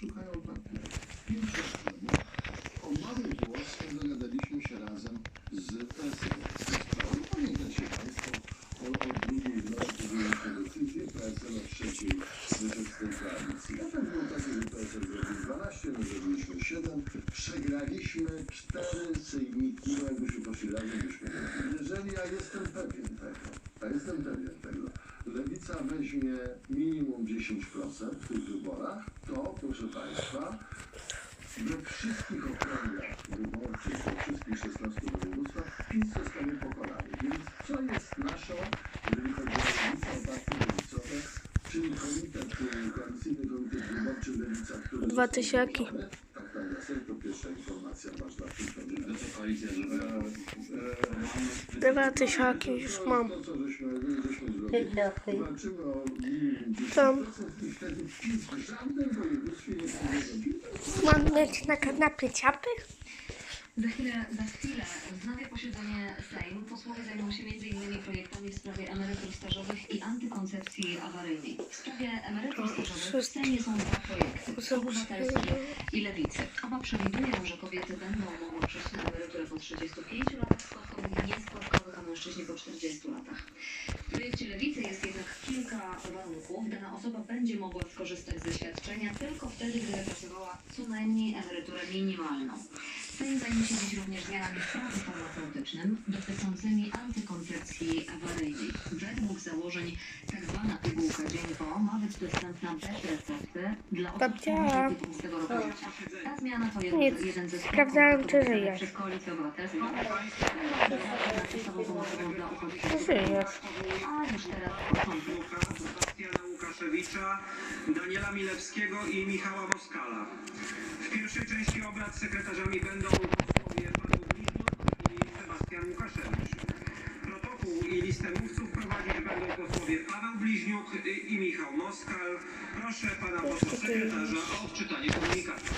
szukają. Pięć lat temu o mały głos dogadaliśmy się razem z PSL. Pamiętacie Państwo o, o drugiej w nocy decyzję, PSL o trzeciej wyszedł z tej koalicji. Efekt był taki, że PSL zrobił 12, my zrobiliśmy 7, przegraliśmy 4 sejmiki, no jakbyśmy poszli razem, byśmy Jeżeli ja jestem pewien tego, a jestem pewien tego, Lewica weźmie minimum 10% w tych wyborach, to proszę Państwa, we wszystkich okręgach wyborczych, we wszystkich 16 województwach PiS zostanie pokonany. Więc co jest naszą, jeżeli chodzi o Lewicę, o partie lewicowe, czyli komitet, koalicyjny komitet wyborczy Lewica, który Dwa tysiaki. Tak, tak, jasne, to pierwsza informacja ważna w tym koalicja zrobiła? Dwa tysiaki już mam. To, co żeśmy, żeśmy zrobili. Dzień dobry. Walczymy o minimum 10% Tam. Mam mieć na kanapie ciapy? Za chwilę, za chwilę wznawię posiedzenie Sejmu. Posłowie zajmą się m.in. projektami w sprawie emerytur stażowych i antykoncepcji awaryjnej. W sprawie emerytur stażowych w Sejmie są dwa projekty. Obywatelski i Lewicy. Oba przewidują, że kobiety będą mogły przejść na emeryturę po 35 latach składkowych i nieskładkowych, a mężczyźni po 40 latach. W projekcie Lewicy jest jednak kilka warunków. Dana osoba będzie mogła skorzystać ze świadczenia tylko wtedy, gdy pracowała co najmniej emeryturę minimalną. Sejm zajmie się dziś również zmianami w prawie farmaceutycznym dotyczącymi antykoncepcji awaryjnej. Według założeń tzw. pigułka dzień po ma być dostępna bez recepty dla osób Babcia. powyżej 15 roku życia. Ta zmiana to jeden, Nic. jeden ze Sprawdzałem, czy żyjesz. przez Koalicję Obywatelską. Żyjesz. Sebastiana Łukaszewicza, Daniela Milewskiego i Michała Moskala. W pierwszej części obrad sekretarzami będą posłowie Paweł Bliźniuk i Sebastian Łukaszewicz. Protokół i listę mówców prowadzić będą posłowie Paweł Bliźniuk i, i Michał Moskal. Proszę pana posła sekretarza o odczytanie komunikatu.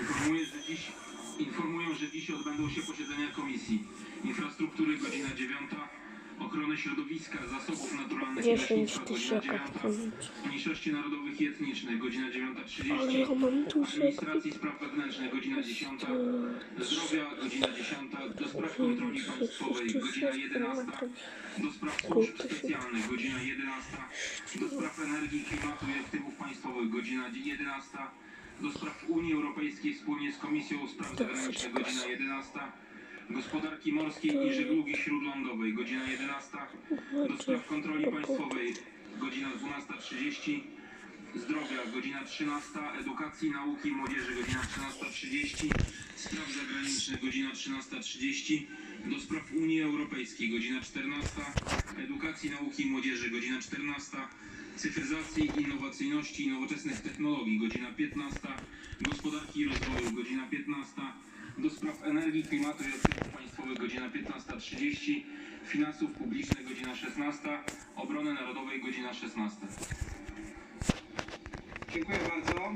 Informuję, że dziś, informuję, że dziś odbędą się posiedzenia Komisji Infrastruktury godzina 9, Ochrony Środowiska, Zasobów Naturalnych i 10 Leśnictwa godzina tysięcy 9, Mniejszości Narodowych i Etnicznych godzina Ale 9.30, ja mam dużo. Administracji Spraw Wewnętrznych godzina 10, Zdrowia godzina 10, do Spraw Kontroli Państwowej godzina 11, do Spraw Służb Specjalnych godzina 11, do Spraw Energii, Klimatu i Aktywów Państwowych godzina 11, do Spraw Unii Europejskiej wspólnie z Komisją Spraw Zagranicznych godzina 11, Gospodarki Morskiej i Żeglugi Śródlądowej godzina 11, do Spraw Kontroli Państwowej godzina 12.30, Zdrowia godzina 13, Edukacji, Nauki i Młodzieży godzina 13.30, Spraw Zagranicznych godzina 13.30, do Spraw Unii Europejskiej godzina 14, Edukacji, Nauki i Młodzieży godzina 14, Cyfryzacji, Innowacyjności i Nowoczesnych Technologii godzina 15, Gospodarki i Rozwoju godzina 15, do Spraw Energii, Klimatu i Aktywów Państwowych godzina 15.30, Finansów Publicznych godzina 16, Obrony Narodowej godzina 16. Dziękuję bardzo.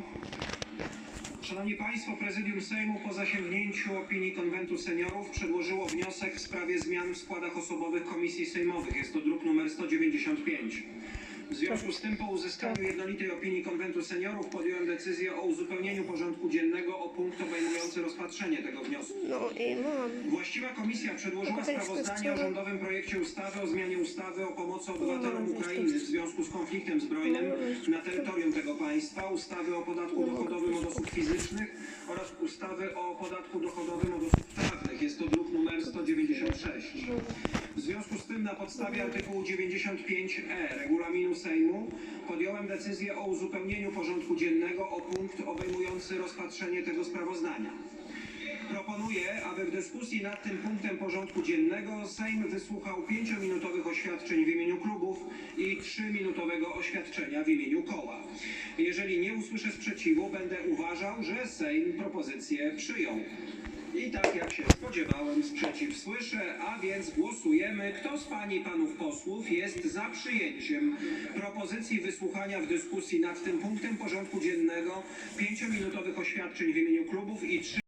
Szanowni Państwo, Prezydium Sejmu po zasięgnięciu opinii Konwentu Seniorów przedłożyło wniosek w sprawie zmian w składach osobowych komisji sejmowych. Jest to druk numer 195. W związku z tym po uzyskaniu jednolitej opinii Konwentu Seniorów podjąłem decyzję o uzupełnieniu porządku dziennego o punkt obejmujący rozpatrzenie tego wniosku. No i mam. Właściwa komisja przedłożyła Okej, sprawozdanie o rządowym projekcie ustawy o zmianie ustawy o pomocy obywatelom Ukrainy w związku z konfliktem zbrojnym na terytorium tego państwa, ustawy o podatku dochodowym od osób fizycznych oraz ustawy o podatku dochodowym od osób prawnych. Jest to druk numer 196. W związku z tym na podstawie artykułu 95e regulaminu Sejmu podjąłem decyzję o uzupełnieniu porządku dziennego o punkt obejmujący rozpatrzenie tego sprawozdania. Proponuję, aby w dyskusji nad tym punktem porządku dziennego Sejm wysłuchał pięciominutowych oświadczeń w imieniu klubów i trzyminutowego oświadczenia w imieniu koła. Jeżeli nie usłyszę sprzeciwu, będę uważał, że Sejm propozycję przyjął. I tak jak się spodziewałem, sprzeciw słyszę, a więc głosujemy. Kto z pań i panów posłów jest za przyjęciem propozycji wysłuchania w dyskusji nad tym punktem porządku dziennego pięciominutowych oświadczeń w imieniu klubów i trzy